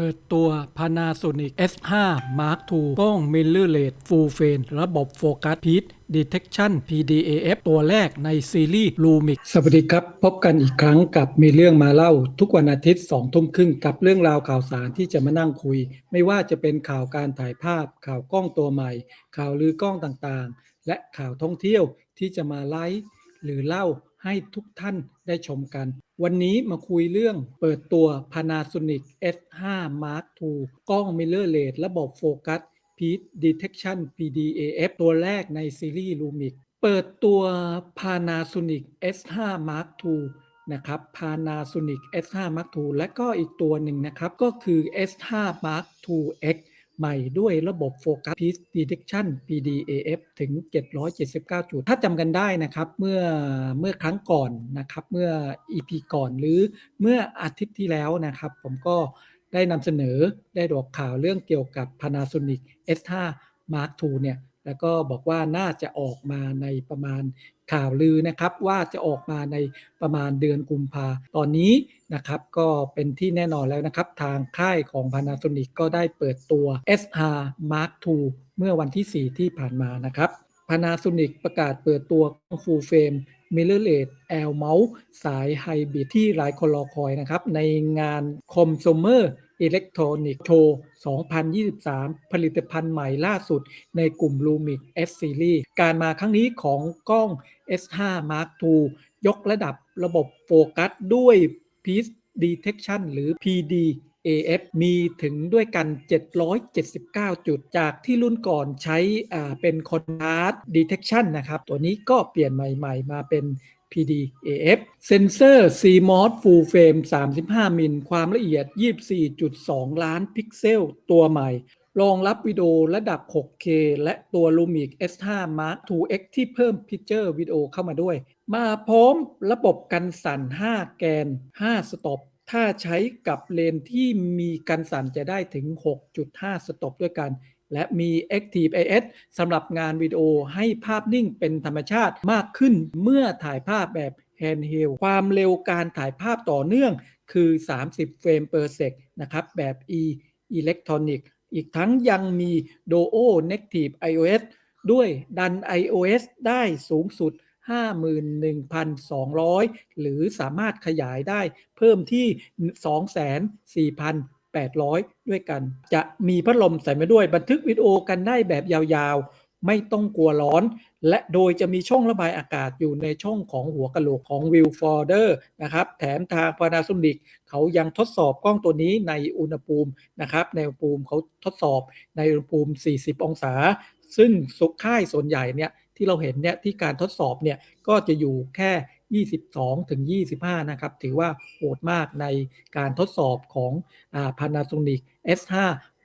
เปิดตัว Panasonic S5 Mark II กล้อง Mirrorless Full Frame ระบบโฟกัส Peak Detection PDAF ตัวแรกในซีรีส์ Lumix สวัสดีครับ พบกันอีกครั้งกับมีเรื่องมาเล่า ทุกวันอาทิตย์2ทุ่มครึ่งกับเรื่องราวข่าวสารที่จะมานั่งคุย ไม่ว่าจะเป็นข่าวการถ่ายภาพ ข่าวกล้องตัวใหม่ ข่าวลือกล้องต่างๆ และข่าวท่องเที่ยวที่จะมาไลฟ์หรือเล่าให้ทุกท่านได้ชมกัน วันนี้มาคุยเรื่องเปิดตัว Panasonic S5 Mark II กล้อง Mirrorless ระบบโฟกัส Peak Detection PDAF ตัวแรกในซีรีส์ Lumix เปิดตัว Panasonic S5 Mark II นะครับ Panasonic S5 Mark II และก็อีกตัวหนึ่งนะครับ ก็คือ S5 Mark II X ใหม่ด้วยระบบโฟกัส Peak Detection PDAF ถึง 779 จุด ถ้าจำกันได้นะครับเมื่อเมื่อครั้งก่อนนะครับเมื่อ EP ก่อนหรือเมื่ออาทิตย์ที่แล้วนะครับ ผมก็ได้นำเสนอได้ดอกข่าวเรื่องเกี่ยวกับ Panasonic S5 Mark II เนี่ย แล้วก็บอกว่าน่าจะออกมาในประมาณข่าวลือนะครับว่าจะออกมาในประมาณเดือนกุมภาตอนนี้นะครับก็เป็นที่แน่นอนแล้วนะครับ ทางค่ายของ Panasonic ก็ได้เปิดตัว SR Mark II เมื่อวันที่ 4 ที่ผ่านมานะครับ Panasonic ประกาศเปิดตัว Full Frame Mirrorless L Mount สายไฮบริดที่หลายคนรอคอยนะครับ ในงาน Consumer Electronic Show 2023 ผลิตภัณฑ์ใหม่ล่าสุดในกลุ่ม Lumix S Series การมาครั้งนี้ของกล้อง S5 Mark II ยกระดับระบบโฟกัสด้วย Peak Detection หรือ PD AF มีถึงด้วยกัน 779 จุด จากที่รุ่นก่อนใช้เป็น Contrast Detection นะครับ ตัวนี้ก็เปลี่ยนใหม่ ๆ มาเป็น PDAF เซนเซอร์ CMOS Full Frame 35 มิล ความละเอียด 24.2 ล้านพิกเซล ตัวใหม่ รองรับวิดีโอระดับ 6K และตัว Lumix S5 Mark IIX ที่เพิ่มพิเจอร์วิดีโอเข้ามาด้วย มาพร้อมระบบกันสั่น 5 แกน 5 สต็อปถ้าใช้กับเลนที่มีกันสั่นจะได้ถึง 6.5 สต็อปด้วยกัน และมี Active AS สำหรับงานวิดีโอให้ภาพนิ่งเป็นธรรมชาติมากขึ้นเมื่อถ่ายภาพแบบ Handheld ความเร็วการถ่ายภาพต่อเนื่องคือ 30 เฟรม per sec นะครับ แบบ e electronic อีกทั้งยังมี Duo Native iOS ด้วยดัน iOS ได้สูงสุด 51,200 หรือสามารถขยายได้เพิ่มที่ 24,000 800 ด้วยกัน จะมีพัดลมใส่มาด้วยบันทึกวิดีโอกันได้แบบยาวๆ ไม่ต้องกลัวร้อน และโดยจะมีช่องระบายอากาศอยู่ในช่องของหัวกะโหลกของ View Folder นะครับ แถมทาง Panasonic เขายังทดสอบกล้องตัวนี้ในอุณหภูมินะครับ ในอุณหภูมิเขาทดสอบในอุณหภูมิ 40 องศา ซึ่งสุขค่ายส่วนใหญ่เนี่ยที่เราเห็นเนี่ยที่การทดสอบเนี่ยก็จะอยู่แค่ 22 ถึง 25 นะครับ ถือว่าโหดมากในการทดสอบของอ่า Panasonic S5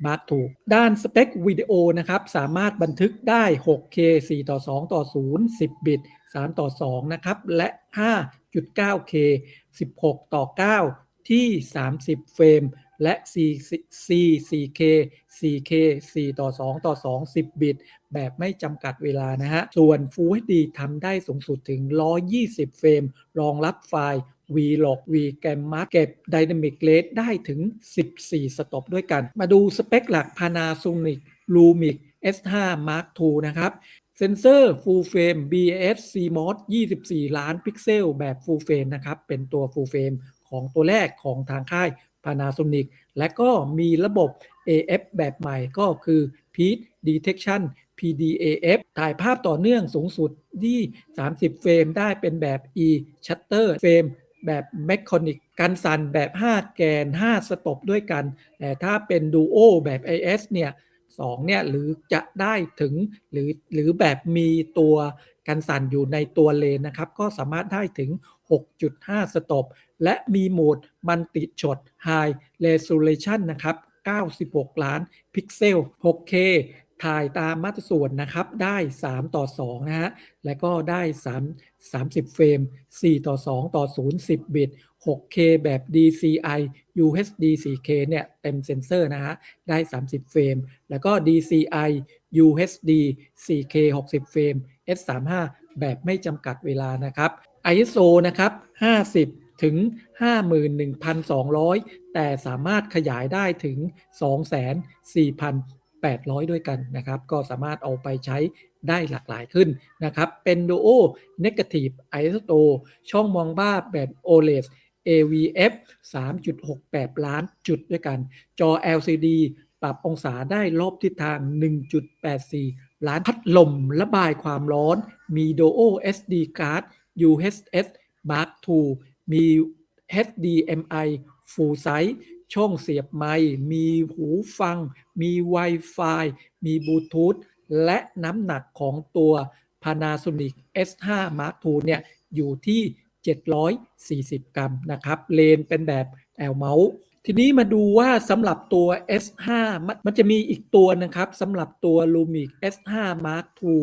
Mark II ด้านสเปควิดีโอนะครับ สามารถบันทึกได้ 6K 4 ต่อ 2 ต่อ 0 10 บิต 3 ต่อ 2 นะครับ และ 5.9K 16 ต่อ 9 ที่ 30 เฟรมและ C C 4K 4K 4 ต่อ 2 ต่อ 2 10 บิต แบบไม่จำกัดเวลานะฮะ ส่วน Full HD ทำได้สูงสุดถึง 120 เฟรม รองรับไฟล์ Vlog V Gamma เก็บ Dynamic Range ได้ถึง 14 สต็อปด้วยกัน มาดูสเปคหลัก Panasonic Lumix S5 Mark II นะครับเซนเซอร์ Full Frame BAS CMOS 24 ล้านพิกเซลแบบ Full Frame นะครับ เป็นตัว Full Frame ของตัวแรกของทางค่าย Panasonic และก็มีระบบ AF แบบใหม่ก็คือ Peak Detection PDAF ถ่ายภาพต่อเนื่องสูงสุดที่ 30 เฟรมได้เป็นแบบ E Shutter Frame แบบ Mechanic กันสั่นแบบ 5 แกน 5 สต็อปด้วยกัน แต่ถ้าเป็น Duo แบบ AS เนี่ย2เนี่ยหรือจะได้ถึงหรือหรือแบบมีตัว กันสั่นอยู่ในตัวเลนนะครับ ก็สามารถได้ถึง 6.5 สต็อปและมีโหมดมันติช็อต High Resolution นะครับ 96 ล้านพิกเซล 6K ถ่ายตามมาตรส่วนนะครับได้ 3 ต่อ 2 นะฮะ และก็ได้ 3 30 เฟรม 4 ต่อ 2 ต่อ 0 10 บิต 6K แบบ DCI UHD 4K เนี่ยเต็มเซนเซอร์นะฮะ ได้ 30 เฟรม แล้วก็ DCI UHD 4K 60 เฟรม S35 แบบไม่จำกัดเวลานะครับ ISO นะครับ 50 ถึง 51,200 แต่สามารถขยายได้ถึง 24,800 ด้วยกันนะครับ ก็สามารถเอาไปใช้ได้หลากหลายขึ้นนะครับ เป็น Duo Negative ISO ช่องมองภาพแบบ OLED AVF 3.68 ล้านจุดด้วยกัน จอ LCD ปรับองศาได้รอบทิศทาง 1.84 ล้านพัดลมระบายความร้อน มี Duo SD card UHS Mark II มี HDMI Full Size ช่องเสียบไมค์มีหูฟัง มี Wi-Fi มีบลูทูธและน้ำหนักของตัว Panasonic S5 Mark II เนี่ยอยู่ที่ 740 กรัมนะครับ เลนเป็นแบบ L mount ทีนี้มาดูว่าสำหรับตัว S5 มันจะมีอีกตัวนะครับสำหรับตัว Lumix S5 Mark II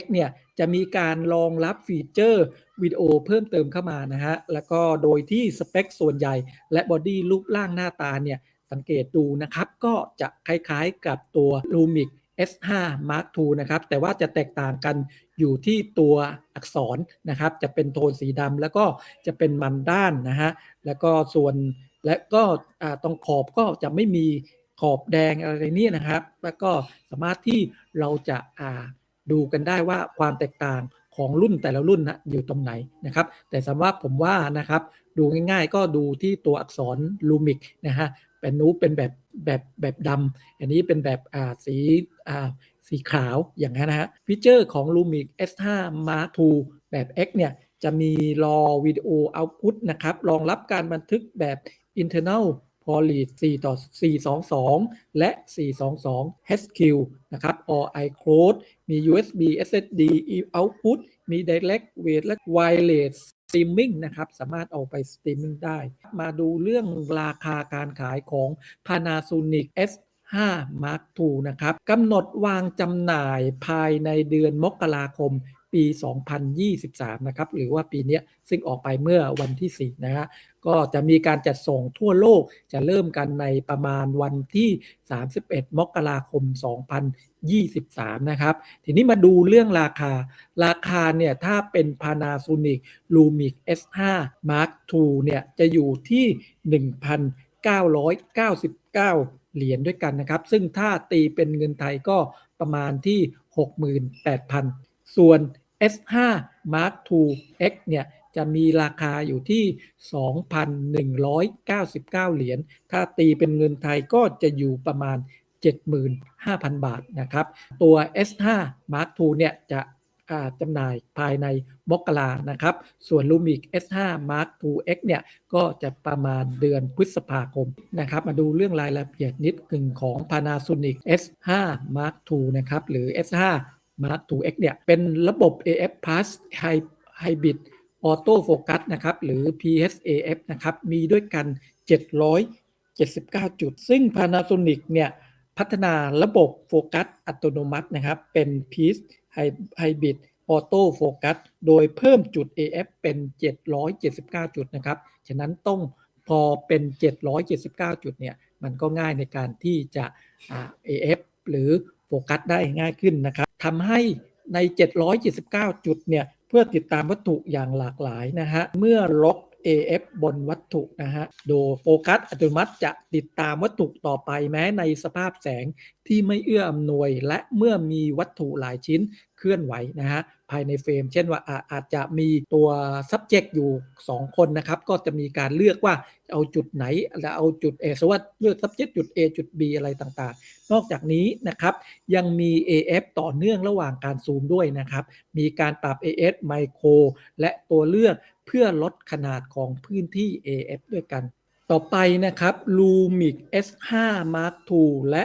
X เนี่ยจะมีการรองรับฟีเจอร์วิดีโอเพิ่มเติมเข้ามานะฮะ แล้วก็โดยที่สเปคส่วนใหญ่ และบอดี้รูปร่างหน้าตาเนี่ยสังเกตดูนะครับ ก็จะคล้ายๆกับตัว Lumix S5 Mark II นะครับ แต่ว่าจะแตกต่างกันอยู่ที่ตัวอักษรนะครับ จะเป็นโทนสีดำแล้วก็จะเป็นมันด้านนะฮะ แล้วก็ส่วน และก็ตรงขอบก็จะไม่มีขอบแดงอะไรนี่นะครับ แล้วก็สามารถที่เราจะดูกันได้ว่าความแตกต่างของรุ่นแต่ละรุ่นนะอยู่ตรงไหนนะครับ แต่สำหรับผมว่านะครับดูง่ายๆ ก็ดูที่ตัวอักษรลูมิกนะฮะเป็นนูเป็นแบบแบบแบบดำอันนี้เป็นแบบอ่าสีอ่าสีขาวอย่างนั้นนะฮะฟีเจอร์ของ Lumix S5 Mark II แบบ X เนี่ยจะมีรอวิดีโอเอาต์พุตนะครับรองรับการบันทึกแบบ internal poly 4 ต่อ 422 และ 422 HQ นะครับ or iCloud มี USB SSD output มี Direct Wave และ Wireless Streaming นะครับ สามารถเอาไป Streaming ได้ มาดูเรื่องราคาการขายของ Panasonic S5 Mark II นะครับกำหนดวางจำหน่ายภายในเดือนมกราคม ปี 2023 นะครับ หรือว่าปีนี้ซึ่งออกไปเมื่อวันที่ 4 นะฮะ ก็จะมีการจัดส่งทั่วโลกจะเริ่มกันในประมาณวันที่ 31 มกราคม 2023 นะครับ ทีนี้มาดูเรื่องราคา ราคาเนี่ย ถ้าเป็น Panasonic Lumix S5 Mark II เนี่ย จะอยู่ที่ 1,999เหรียญด้วยกันนะครับ ซึ่งถ้าตีเป็นเงินไทยก็ประมาณที่ 68,000 ส่วน S5 Mark II X เนี่ยจะมีราคาอยู่ที่ 2,199 เหรียญ ถ้าตีเป็นเงินไทยก็จะอยู่ประมาณ 75,000 บาทนะครับ ตัว S5 Mark II เนี่ยจะจำหน่ายภายในมกรานะครับ ส่วน Lumix S5 Mark II X เนี่ยก็จะประมาณเดือนพฤษภาคมนะครับ มาดูเรื่องรายละเอียดนิดหนึ่งของ Panasonic S5 Mark II นะครับ หรือ S5 Mark II X เนี่ยเป็นระบบ AF Plus Hybrid Auto Focus นะครับหรือ PSAF นะครับมีด้วยกัน 779 จุด ซึ่ง Panasonic เนี่ยพัฒนาระบบโฟกัสอัตโนมัตินะครับเป็น PIS Hybrid Auto Focus โดยเพิ่มจุด AF เป็น 779 จุดนะครับฉะนั้นต้องพอเป็น 779 จุดเนี่ยมันก็ง่ายในการที่จะ AF หรือโฟกัสได้ง่ายขึ้นนะครับ ทำให้ใน 779 จุดเนี่ยเพื่อติดตามวัตถุอย่างหลากหลายนะฮะเมื่อล็อก AF บนวัตถุนะฮะ โดยโฟกัสอัตโนมัติจะติดตามวัตถุต่อไปแม้ในสภาพแสงที่ไม่เอื้ออำนวย และเมื่อมีวัตถุหลายชิ้นเคลื่อนไหวนะฮะ ภายในเฟรม เช่นว่าอาจจะมีตัว subject อยู่ 2 คนนะครับ ก็จะมีการเลือกว่าเอาจุดไหนและเอาจุด A สมมติว่าเลือก subject จุด A จุด B อะไรต่างๆ นอกจากนี้นะครับยังมี AF ต่อเนื่องระหว่างการซูมด้วยนะครับ มีการปรับ AF Micro และตัวเลือกเพื่อลดขนาดของพื้นที่ AF ด้วยกัน ต่อไปนะครับ Lumix S5 Mark II และ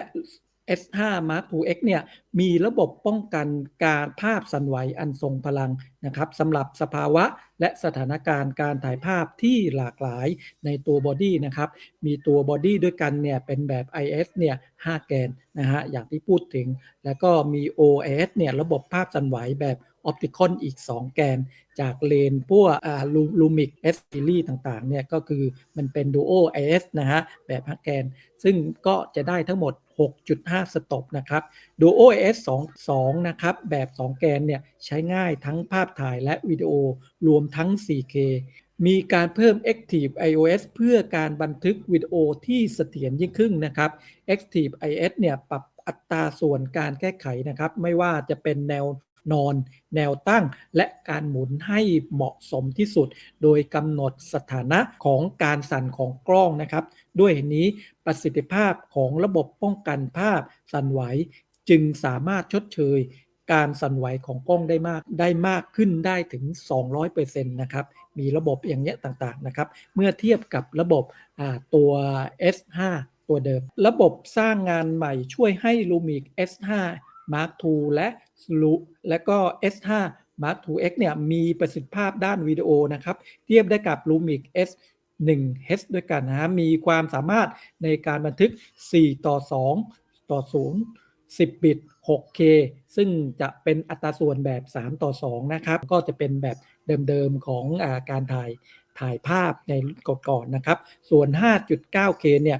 S5 Mark II X เนี่ยมีระบบป้องกันการภาพสั่นไหวอันทรงพลังนะครับสำหรับสภาวะและสถานการณ์การถ่ายภาพที่หลากหลายในตัวบอดี้นะครับมีตัวบอดี้ด้วยกันเนี่ยเป็นแบบ IS เนี่ย5แกนนะฮะอย่างที่พูดถึง แล้วก็มี OS เนี่ยระบบภาพสั่นไหวแบบออปติคอนอีก 2 แกน จากเลนพวกลูมิก S series ต่างๆเนี่ยก็คือมันเป็น Duo IS นะฮะแบบ5แกน ซึ่งก็จะได้ทั้งหมด 6.5 สต็อปนะครับ Duo IS 2 2นะครับ แบบ 2 แกนเนี่ยใช้ง่ายทั้งภาพถ่ายและวิดีโอรวมทั้ง 4K มีการเพิ่ม Active iOS เพื่อการบันทึกวิดีโอที่เสถียรยิ่งขึ้นนะครับ Active iOS เนี่ยปรับอัตราส่วนการแก้ไขนะครับ ไม่ว่าจะเป็นแนวนอน แนวตั้งและการหมุนให้เหมาะสมที่สุด โดยกำหนดสถานะของการสั่นของกล้องนะครับ ด้วยนี้ ประสิทธิภาพของระบบป้องกันภาพสั่นไหว จึงสามารถชดเชยการสั่นไหวของกล้องได้มากได้มากขึ้นได้ถึง 200%นะครับ มีระบบอย่างเงี้ยต่างๆนะครับ เมื่อเทียบกับระบบตัว S5 ตัวเดิม ระบบสร้างงานใหม่ช่วยให้ Lumix S5 Mark II และและก็ S5 Mark II X เนี่ยมีประสิทธิภาพด้านวิดีโอนะครับ เทียบได้กับ Lumix S 1 H ด้วยกันนะมีความสามารถในการบันทึก 4 ต่อ 2 ต่อ 0 10 บิต 6K ซึ่งจะเป็นอัตราส่วนแบบ 3 ต่อ 2 นะครับ ก็จะเป็นแบบเดิมๆของอการถ่ายถ่ายภาพในก่อนๆนะครับ ส่วน 5.9K เนี่ย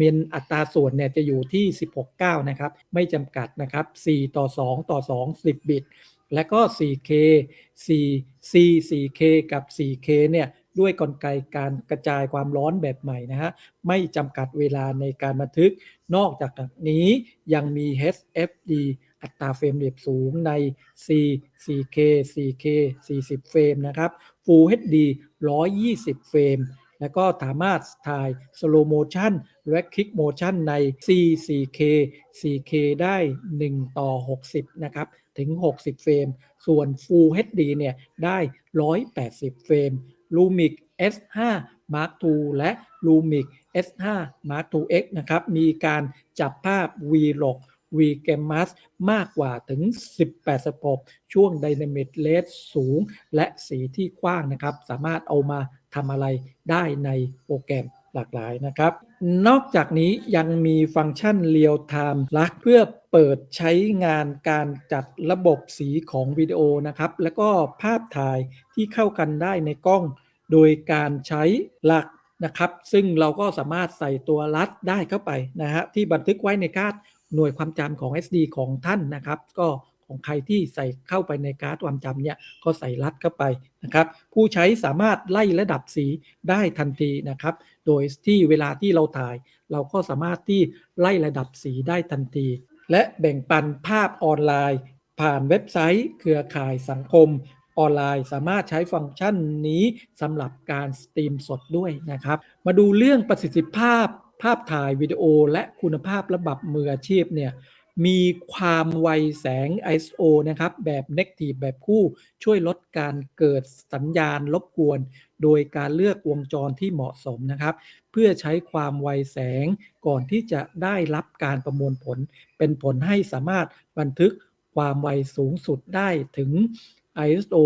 มีอัตราส่วนเนี่ยจะอยู่ที่ 16.9 นะครับ ไม่จำกัดนะครับ 4 ต่อ 2 ต่อ 2 10 บิต และก็ 4K 4 C 4K กับ 4K เนี่ย ด้วยกลไกการกระจายความร้อนแบบใหม่นะฮะไม่จำกัดเวลาในการบันทึก นอกจากนี้ยังมี HFD อัตราเฟรมเรทสูงใน C 4K 4K 40 เฟรมนะครับ Full HD 120 เฟรม แล้วก็สามารถถ่าย Slow Motion และ Quick Motion ใน C 4K 4K ได้ 1 ต่อ 60 นะครับ ถึง 60 เฟรม ส่วน Full HD เนี่ย ได้ 180 เฟรม Lumix S5 Mark II และ Lumix S5 Mark II X นะครับ มีการจับภาพ V-Log V g a m m a s มากกว่าถึง 18 สปอปช่วง Dynamic r a t สูง และสีที่กว้างนะครับ สามารถเอามาทำอะไรได้ในโปรแกรมหลากหลายนะครับ นอกจากนี้ยังมีฟังก์ชัน Real Time ลักเพื่อเปิดใช้งานการจัดระบบสีของวิดีโอนะครับ แล้วก็ภาพถ่ายที่เข้ากันได้ในกล้อง โดยการใช้หลักนะครับ ซึ่งเราก็สามารถใส่ตัวรัดได้เข้าไปนะฮะที่บันทึกไว้ในการ์ดหน่วยความจำของ SD ของท่านนะครับ ก็ ของใครที่ใส่เข้าไปในการ์ดความจำเนี่ยก็ใส่รัดเข้าไปนะครับผู้ใช้สามารถไล่ระดับสีได้ทันทีนะครับ โดยที่เวลาที่เราถ่าย เราก็สามารถที่ไล่ระดับสีได้ทันที และแบ่งปันภาพออนไลน์ ผ่านเว็บไซต์ เครือข่ายสังคมออนไลน์สามารถใช้ฟังก์ชันนี้สำหรับการสตรีมสดด้วยนะครับ มาดูเรื่องประสิทธิภาพ ภาพถ่ายวิดีโอและคุณภาพระบบมืออาชีพเนี่ย มีความไวแสง ISO นะครับ แบบ Negative แบบคู่ช่วยลดการเกิดสัญญาณรบกวน โดยการเลือกวงจรที่เหมาะสมนะครับ เพื่อใช้ความไวแสงก่อนที่จะได้รับการประมวลผล เป็นผลให้สามารถบันทึกความไวสูงสุดได้ถึง ISO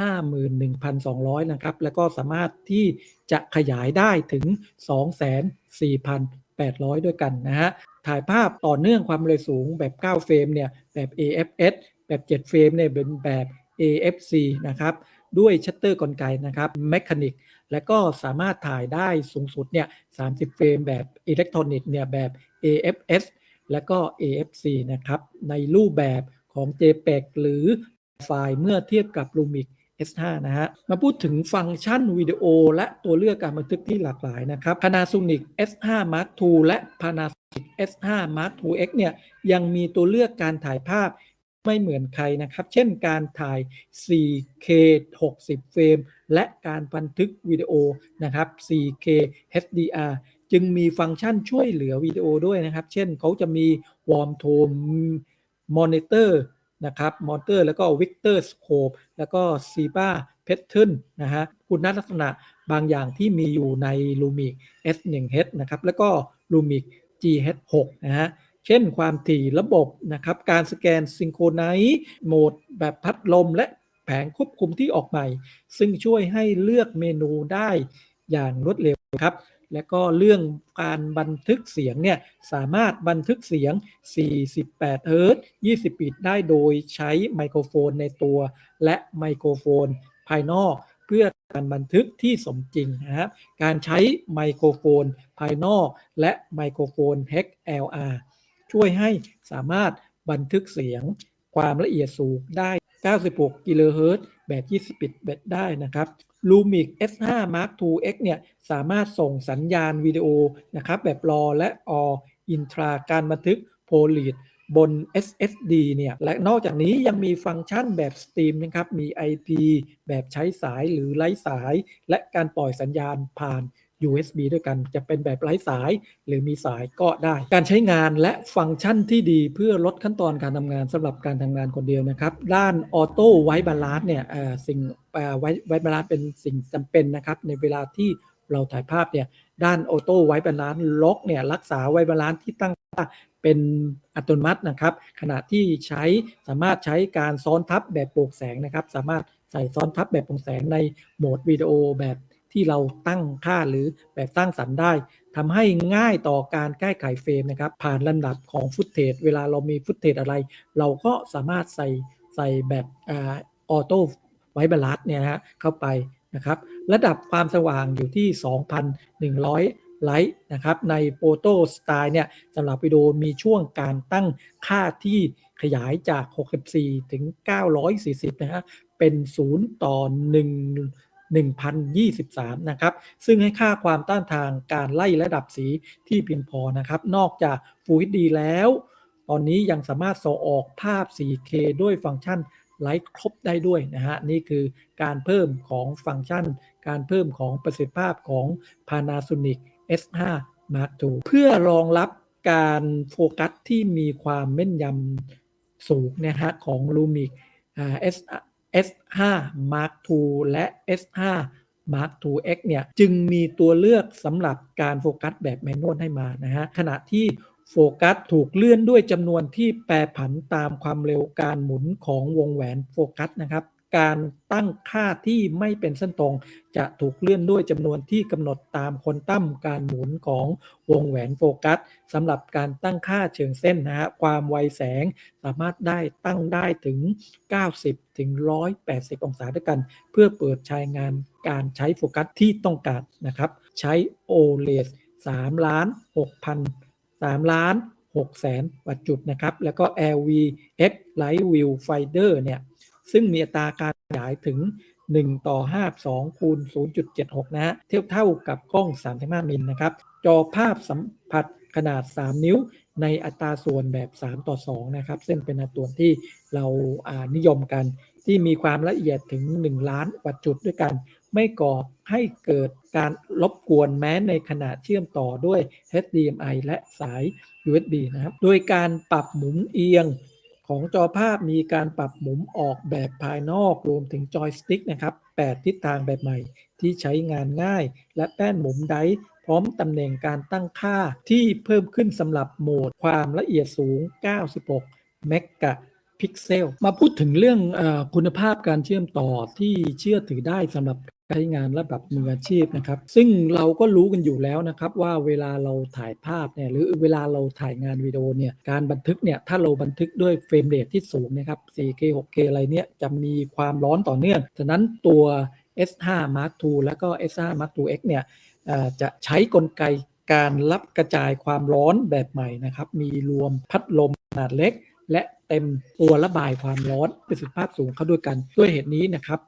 51,200 นะครับ แล้วก็สามารถที่จะขยายได้ถึง 800 ด้วยกันนะฮะ ถ่ายภาพต่อเนื่องความเร็วสูงแบบ 9 เฟรมเนี่ยแบบ AFS แบบ 7 เฟรมเนี่ยเป็นแบบ AFC นะครับ ด้วยชัตเตอร์กลไกนะครับแมคานิกและก็สามารถถ่ายได้สูงสุดเนี่ย 30 เฟรมแบบอิเล็กทรอนิกส์เนี่ยแบบ AFS และก็ AFC นะครับ ในรูปแบบของ JPEG หรือไฟล์เมื่อเทียบกับ Lumix S5 นะฮะ มาพูดถึงฟังก์ชันวิดีโอและตัวเลือกการบันทึกที่หลากหลายนะครับ Panasonic S5 Mark II และ Panasonic S5 Mark II X เนี่ยยังมีตัวเลือกการถ่ายภาพไม่เหมือนใครนะครับ เช่นการถ่าย 4K 60 เฟรม และการบันทึกวิดีโอนะครับ 4K HDR จึงมีฟังก์ชันช่วยเหลือวิดีโอด้วยนะครับ เช่นเขาจะมี Warm Tone Monitor น นะครับมอเตอร์แล้วก็วิกเตอร์สโคปแล้วก็ซีบ้าเพทเทิลนะฮะคุณลักษณะบางอย่างที่มีอยู่ใน Lumix S1H นะครับแล้วก็ Lumix GH6 นะฮะเช่นความถี่ระบบนะครับการสแกนซิงโครไนซ์โหมดแบบพัดลมและแผงควบคุมที่ออกใหม่ ซึ่งช่วยให้เลือกเมนูได้อย่างรวดเร็วครับ และก็เรื่องการบันทึกเสียงเนี่ยสามารถบันทึกเสียง 48 เฮิรตซ์20บิตได้โดยใช้ไมโครโฟนในตัว และไมโครโฟนภายนอกเพื่อการบันทึกที่สมจริงนะครับ การใช้ไมโครโฟนภายนอกและไมโครโฟน XLR ช่วยให้สามารถบันทึกเสียงความละเอียดสูงได้ 96 กิโลเฮิรตซ์ แบบ20บิตได้นะครับ Lumix S5 Mark II X เนี่ยสามารถส่งสัญญาณวิดีโอนะครับแบบรอและออินทราการบันทึกโพลีดบน SSD เนี่ย และนอกจากนี้ยังมีฟังก์ชันแบบสตรีมนะครับ มี IP แบบใช้สายหรือไร้สาย และการปล่อยสัญญาณผ่าน USB ด้วยกันจะเป็นแบบไร้สายหรือมีสายก็ได้ การใช้งานและฟังก์ชันที่ดีเพื่อลดขั้นตอนการทำงานสำหรับการทำงานคนเดียวนะครับ ด้านออโต้ไวบาลานซ์เนี่ยสิ่งไวไวบาลานซ์เป็นสิ่งจำเป็นนะครับในเวลาที่เราถ่ายภาพเนี่ยด้านออโต้ไวบาลานซ์ล็อกเนี่ยรักษาไวบาลานซ์ที่ตั้งค่าเป็นอัตโนมัตินะครับ ขณะที่ใช้สามารถใช้การซ้อนทับแบบโปร่งแสงนะครับ สามารถใส่ซ้อนทับแบบโปร่งแสงในโหมดวิดีโอแบบ ที่เราตั้งค่าหรือแบบสร้างสรรค์ได้ทำให้ง่ายต่อการแก้ไขเฟรมนะครับ ผ่านลำดับของฟุตเทจเวลาเรามีฟุตเทจอะไร เราก็สามารถใส่ใส่แบบออโต้ไวบาลานซ์เนี่ยนะฮะเข้าไปนะครับ ระดับความสว่างอยู่ที่ 2,100 ไลท์นะครับ ในโ h โตสไตล์เนี่ยสำหรับวิดีโอมีช่วงการตั้งค่าที่ขยายจาก 64 ถึง 940 นะฮะเป็น 0 ต่อ 1 1023 นะครับ ซึ่งให้ค่าความต้านทานการไล่ระดับสีที่เพียงพอนะครับ นอกจาก Full HD แล้ว ตอนนี้ยังสามารถส่งออกภาพ 4K ด้วยฟังก์ชันไลท์ครบได้ด้วยนะฮะ นี่คือการเพิ่มของฟังก์ชัน การเพิ่มของประสิทธิภาพของ Panasonic S5 Mark II เพื่อรองรับการโฟกัสที่มีความแม่นยำสูงนะฮะของ Lumix S S5 Mark II และ S5 Mark II X เนี่ยจึงมีตัวเลือกสำหรับการโฟกัสแบบแมนนวลให้มานะฮะขณะที่โฟกัสถูกเลื่อนด้วยจำนวนที่แปรผันตามความเร็วการหมุนของวงแหวนโฟกัสนะครับ การตั้งค่าที่ไม่เป็นเส้นตรง จะถูกเลื่อนด้วยจำนวนที่กำหนดตามคนตั้มการหมุนของวงแหวนโฟกัสสำหรับการตั้งค่าเชิงเส้นนะฮะความไวแสงสามารถได้ตั้งได้ถึง 90 ถึง 180 องศาด้วยกัน เพื่อเปิดใช้งานการใช้โฟกัสที่ต้องการนะครับ ใช้ OLED 3ล้าน6,000 3ล้าน6แสนวัตจุดนะครับ แล้วก็ LVF Light View Finder เนี่ย ซึ่งมีอัตราการขยายถึง 1 ต่อ 52 คูณ 0.76 นะฮะ เทียบเท่ากับกล้อง 35 มิลนะครับ จอภาพสัมผัสขนาด 3 นิ้วในอัตราส่วนแบบ 3 ต่อ 2 นะครับ ซึ่งเป็นอัตราส่วนที่เราานิยมกัน ที่มีความละเอียดถึง 1 ล้านวัตจุดด้วยกัน ไม่ก่อให้เกิดการรบกวนแม้ในขณะเชื่อมต่อด้วย HDMI และสาย USB นะครับ โดยการปรับหมุนเอียง ของจอภาพมีการปรับหมุนออกแบบภายนอกรวมถึงจอยสติ๊กนะครับ 8 ทิศทางแบบใหม่ที่ใช้งานง่าย และแป้นหมุนไดร์พร้อมตำแหน่งการตั้งค่าที่เพิ่มขึ้นสำหรับโหมดความละเอียดสูง 96 เมกะพิกเซล มาพูดถึงเรื่องอคุณภาพการเชื่อมต่อที่เชื่อถือได้สำหรับ ใช้งานระดับมืออาชีพนะครับ ซึ่งเราก็รู้กันอยู่แล้วนะครับว่าเวลาเราถ่ายภาพเนี่ยหรือเวลาเราถ่ายงานวิดีโอเนี่ยการบันทึกเนี่ยถ้าเราบันทึกด้วยเฟรมเรทที่สูงนะครับ 4K 6K อะไรเนี่ยจะมีความร้อนต่อเนื่อง ฉะนั้นตัว S5 Mark II แล้วก็ S5 Mark II X เนี่ยจะใช้กลไกการรับกระจายความร้อนแบบใหม่นะครับ มีรวมพัดลมขนาดเล็ก และเต็มตัวระบายความร้อนประสิทธิภาพสูงเข้าด้วยกัน ด้วยเหตุนี้นะครับ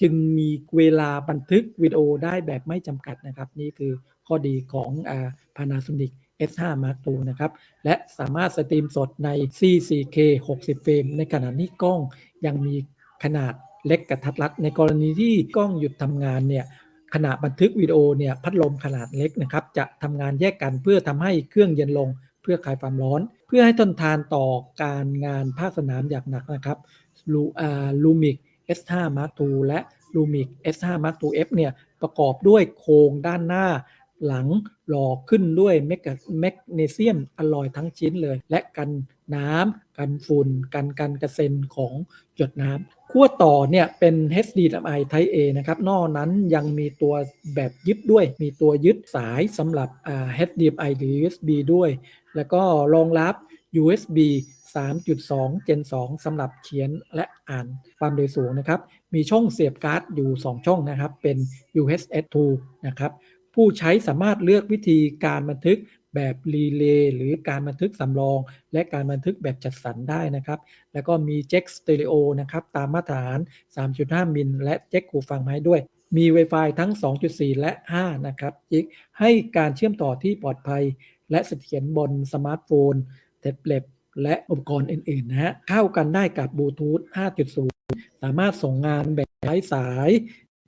จึงมีเวลาบันทึกวิดีโอได้แบบไม่จำกัดนะครับ นี่คือข้อดีของ Panasonic S5 Mark II นะครับ และสามารถสตรีมสดใน 4K 60 เฟรม ในขณะที่กล้องยังมีขนาดเล็กกระทัดรัด ในกรณีที่กล้องหยุดทำงานเนี่ยขณะบันทึกวิดีโอเนี่ยพัดลมขนาดเล็กนะครับ จะทำงานแยกกันเพื่อทำให้เครื่องเย็นลง เพื่อคลายความร้อน เพื่อให้ทนทานต่อการงานภาคสนามอย่างหนักนะครับลูลูมิก S5 Mark II และ Lumix S5 Mark II F เนี่ยประกอบด้วยโครงด้านหน้าหลังหล่อขึ้นด้วยแมกแมกนีเซียมอลอยทั้งชิ้นเลย และกันน้ำกันฝุ่น กันกันกระเซ็นของหยดน้ำขั้วต่อเนี่ยเป็น HDMI Type A นะครับนอกนั้นยังมีตัวแบบยึดด้วย มีตัวยึดสายสำหรับ HDMI หรือ USB ด้วย แล้วก็รองรับ USB 3.2 Gen 2สำหรับเขียนและอ่านความเร็วสูงนะครับ มีช่องเสียบการ์ดอยู่ 2 ช่องนะครับ เป็น UHS 2 นะครับ ผู้ใช้สามารถเลือกวิธีการบันทึกแบบรีเลย์หรือการบันทึกสำรอง และการบันทึกแบบจัดสรรได้นะครับ แล้วก็มีแจ็คสเตอริโอนะครับ ตามมาตรฐาน 3.5 มิลและแจ็คหูฟังไม้ด้วย มี Wi-Fi ทั้ง 2.4 และ 5 นะครับจิกให้การเชื่อมต่อที่ปลอดภัย และเสถียรบนสมาร์ทโฟนแท็บเล็ต และอุปกรณ์อื่นๆนะฮะเข้ากันได้กับบลูทูธ 5.0 สามารถส่งงานแบบไร้สาย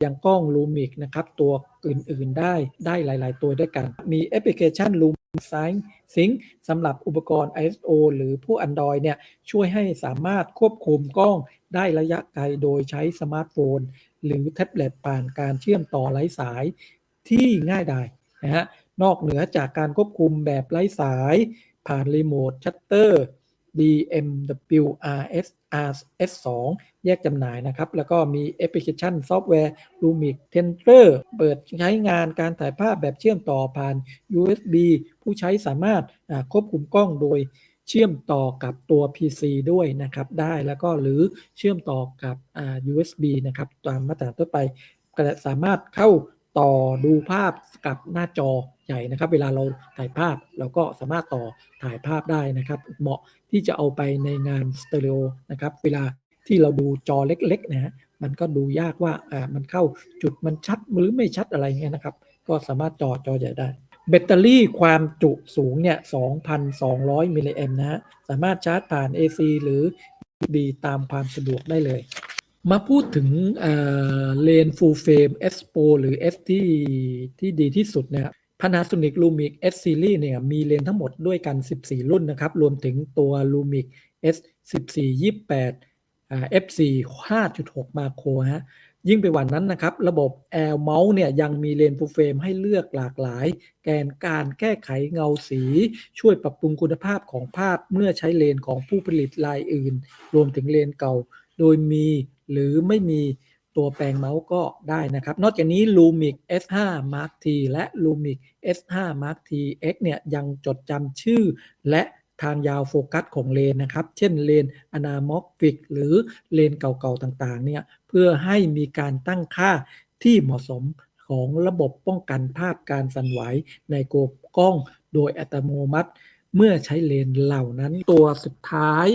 ยังกล้องลูมิกนะครับ ตัวอื่นๆได้ได้หลาย ๆ ตัวด้วยกัน มีแอปพลิเคชัน Lum Sync Sync สำหรับอุปกรณ์ ISO หรือผู้ Android เนี่ย ช่วยให้สามารถควบคุมกล้องได้ระยะไกลโดยใช้สมาร์ทโฟน หรือแท็บเล็ตผ่านการเชื่อมต่อไร้สายที่ง่ายดายนะฮะนอกเหนือจากการควบคุมแบบไร้สาย ผ่านรีโมทชัตเตอร์ DMW RS RS2 แยกจำหน่ายนะครับ แล้วก็มีแอปพลิเคชันซอฟต์แวร์ Lumix Tender เปิดใช้งานการถ่ายภาพแบบเชื่อมต่อผ่าน USB ผู้ใช้สามารถควบคุมกล้องโดยเชื่อมต่อกับตัว PC ด้วยนะครับ ได้แล้วก็หรือเชื่อมต่อกับ USB นะครับ ตามมาตรฐานทั่วไปก็สามารถเข้าต่อดูภาพกับหน้าจอใหญ่นะครับ เวลาเราถ่ายภาพเราก็สามารถต่อถ่ายภาพได้นะครับ เหมาะ ที่จะเอาไปในงานสเตอริโอนะครับเวลาที่เราดูจอเล็กๆนะฮะมันก็ดูยากว่าอ่ามันเข้าจุดมันชัดหรือไม่ชัดอะไรเงี้ยนะครับ ก็สามารถจอจอใหญ่ได้แบตเตอรี่ความจุสูงเนี่ย 2,200 มิลลิแอมนะฮะ สามารถชาร์จผ่าน AC หรือ USB ตามความสะดวกได้เลย มาพูดถึงเลน full frame S Pro หรือ S ที่ที่ดีที่สุดเนี่ย Panasonic Lumix S Series เนี่ยมีเลนทั้งหมดด้วยกัน 14 รุ่นนะครับ รวมถึงตัว Lumix S 14 28 F4 5.6 มาโครฮะยิ่งไปกว่านั้นนะครับ ระบบ Air Mount เนี่ยยังมีเลน full frame ให้เลือกหลากหลาย แกนการแก้ไขเงาสี ช่วยปรับปรุงคุณภาพของภาพเมื่อใช้เลนของผู้ผลิตรายอื่น รวมถึงเลนเก่า โดยมีหรือไม่มี ตัวแปลงเมาส์ก็ได้นะครับ นอกจากนี้ Lumix S5 Mark T และ Lumix S5 Mark T X เนี่ยยังจดจำชื่อและทางยาวโฟกัสของเลนนะครับ เช่นเลน anamorphic หรือเลนเก่าๆต่างๆเนี่ยเพื่อให้มีการตั้งค่าที่เหมาะสมของระบบป้องกันภาพการสั่นไหวในกบกล้องโดยอัตโนมัติเมื่อใช้เลนเหล่านั้นตัวสุดท้าย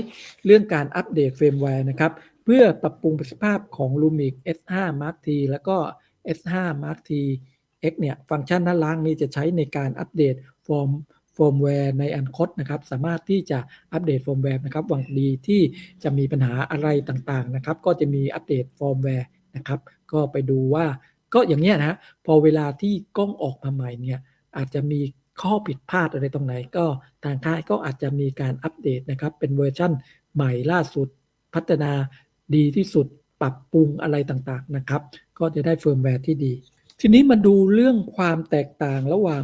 เรื่องการอัปเดตเฟรมแวร์นะครับ เพื่อปรับปรุงประสิทธิภาพของ Lumix S5 Mark T แล้วก็ S5 Mark T X เนี่ยฟังก์ชันด้านล่างนี้จะใช้ในการอัปเดตฟอร์มฟิร์มแวร์ในอนาคตนะครับ สามารถที่จะอัปเดตฟิร์มแวร์นะครับหวังดีที่จะมีปัญหาอะไรต่างๆนะครับ ก็จะมีอัปเดตฟิร์มแวร์นะครับ ก็ไปดูว่าก็อย่างเนี้ยนะพอเวลาที่กล้องออกมาใหม่เนี่ยอาจจะมีข้อผิดพลาดอะไรตรงไหน ก็ทางค่ายก็อาจจะมีการอัปเดตนะครับ เป็นเวอร์ชั่นใหม่ล่าสุดพัฒนา ดีที่สุดปรับปรุงอะไรต่างๆนะครับ ก็จะได้เฟิร์มแวร์ที่ดี ทีนี้มาดูเรื่องความแตกต่างระหว่าง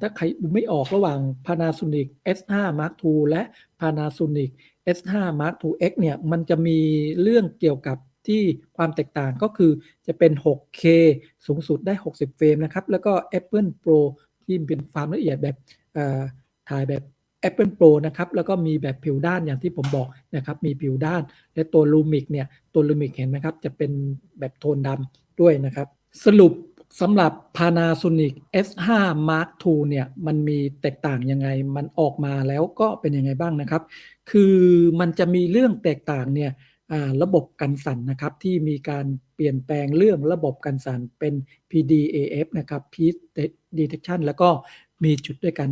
ถ้าใครดูไม่ออกระหว่าง Panasonic S5 Mark II และ Panasonic S5 Mark II X เนี่ยมันจะมีเรื่องเกี่ยวกับที่ความแตกต่างก็คือจะเป็น 6K สูงสุดได้ 60 เฟรมนะครับ แล้วก็ Apple Pro ที่เป็นความละเอียดแบบถ่ายแบบ Apple Pro นะครับแล้วก็มีแบบผิวด้านอย่างที่ผมบอกนะครับมีผิวด้าน และตัว Lumix เนี่ยตัว Lumix เห็นไหมครับ จะเป็นแบบโทนดำด้วยนะครับ สรุปสำหรับ Panasonic S5 Mark II เนี่ยมันมีแตกต่างยังไง มันออกมาแล้วก็เป็นยังไงบ้างนะครับ คือมันจะมีเรื่องแตกต่างเนี่ยระบบกันสั่นนะครับที่มีการเปลี่ยนแปลงเรื่องระบบกันสั่นเป็น PDAF นะครับ Peak Detection แล้วก็ มีจุดด้วยกัน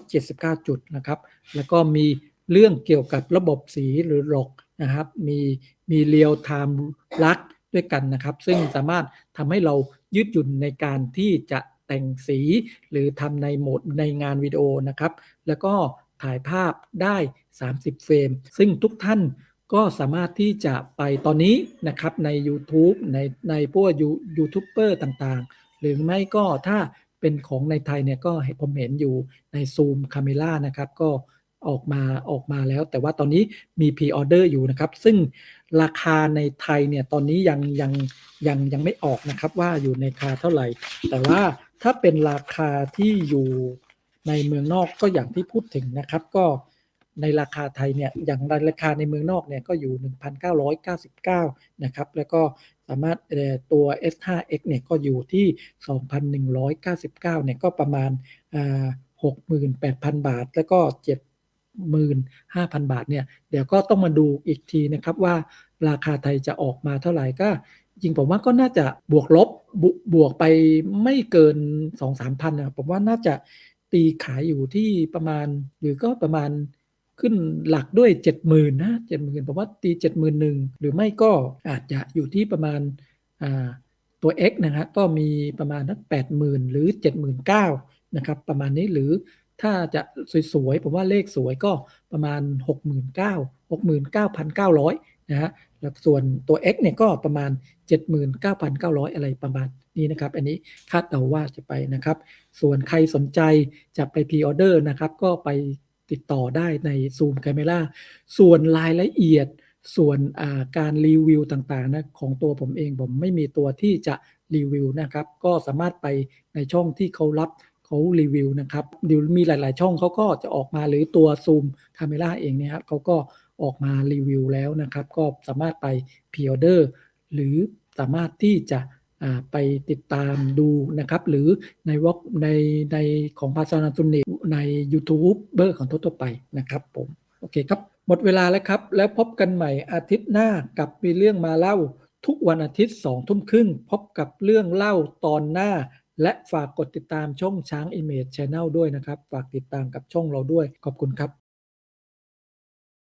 779 จุดนะครับ แล้วก็มีเรื่องเกี่ยวกับระบบสีหรือหลอกนะครับ มีมีเรียลไทม์ลักด้วยกันนะครับ ซึ่งสามารถทำให้เรายืดหยุ่นในการที่จะแต่งสีหรือทำในโหมดในงานวิดีโอนะครับ แล้วก็ถ่ายภาพได้ 30 เฟรม ซึ่งทุกท่านก็สามารถที่จะไปตอนนี้นะครับใน YouTube ในในพวกยูทูบเบอร์ต่างๆ หรือไม่ก็ถ้า เป็นของในไทยเนี่ยก็ผมเห็นอยู่ใน Zoom Camera นะครับก็ออกมาออกมาแล้ว แต่ว่าตอนนี้มีพ r ออเดอร์อยู่นะครับ ซึ่งราคาในไทยเนี่ยตอนนี้ยังยังยังยังไม่ออกนะครับว่าอยู่ในราคาเท่าไหร่ แต่ว่าถ้าเป็นราคาที่อยู่ในเมืองนอกก็อย่างที่พูดถึงนะครับ ก็ในราคาไทยเนี่ยอย่างราคาในเมืองนอกเนี่ยก็อยู่ 1,999 นะครับ แล้วก็ สามารถตัว S5X เนี่ยก็อยู่ที่ 2,199เนี่ยก็ประมาณ 68,000 บาท แล้วก็ 75,000 บาทเนี่ยเดี๋ยวก็ต้องมาดูอีกทีนะครับว่าราคาไทยจะออกมาเท่าไหร่ก็จริงผมว่าก็น่าจะบวกลบบวบวกไปไม่เกิน 2-3 พันนะผมว่าน่าจะตีขายอยู่ที่ประมาณหรือก็ประมาณ ขึ้นหลักด้วย 70,000นะ70,000ผมว่าตี 71,000 หรือไม่ก็อาจจะอยู่ที่ประมาณอ่าตัว X นะครับก็มีประมาณนัก80,000 หรือ 79,000นะครับประมาณนี้หรือถ้าจะสวยๆ ผมว่าเลขสวยก็ประมาณ 69,000 69,900นะฮะแล้วส่วนตัว X เนี่ยก็ประมาณ 79,900 อะไรประมาณนี้นะครับ อันนี้คาดเดาว่าจะไปนะครับ ส่วนใครสนใจจะไปพรีออเดอร์นะครับ ก็ไป ติดต่อได้ใน Zoom Camera ส่วนรายละเอียดส่วนการรีวิวต่างๆนะของตัวผมเองผมไม่มีตัวที่จะรีวิวนะครับก็สามารถไปในช่องที่เขารับเขารีวิวนะครับเดี๋ยวมีหลาย ๆ ช่องเขาก็จะออกมาหรือตัว Zoom Camera เองเนี่ยครับเขาก็ออกมารีวิวแล้วนะครับ ก็สามารถไปพรีออเดอร์หรือสามารถที่จะ ไปติดตามดูนะครับ หรือในวอกในในของภาษาตุนิใน YouTube เบอร์ของทั่วไปนะครับผมโอเคครับ หมดเวลาแล้วครับ แล้วพบกันใหม่อาทิตย์หน้ากับมีเรื่องมาเล่าทุกวันอาทิตย์2ทุ่มครึ่งพบกับเรื่องเล่าตอนหน้า และฝากกดติดตามช่องช้าง Image Channel ด้วยนะครับ ฝากติดตามกับช่องเราด้วย ขอบคุณครับ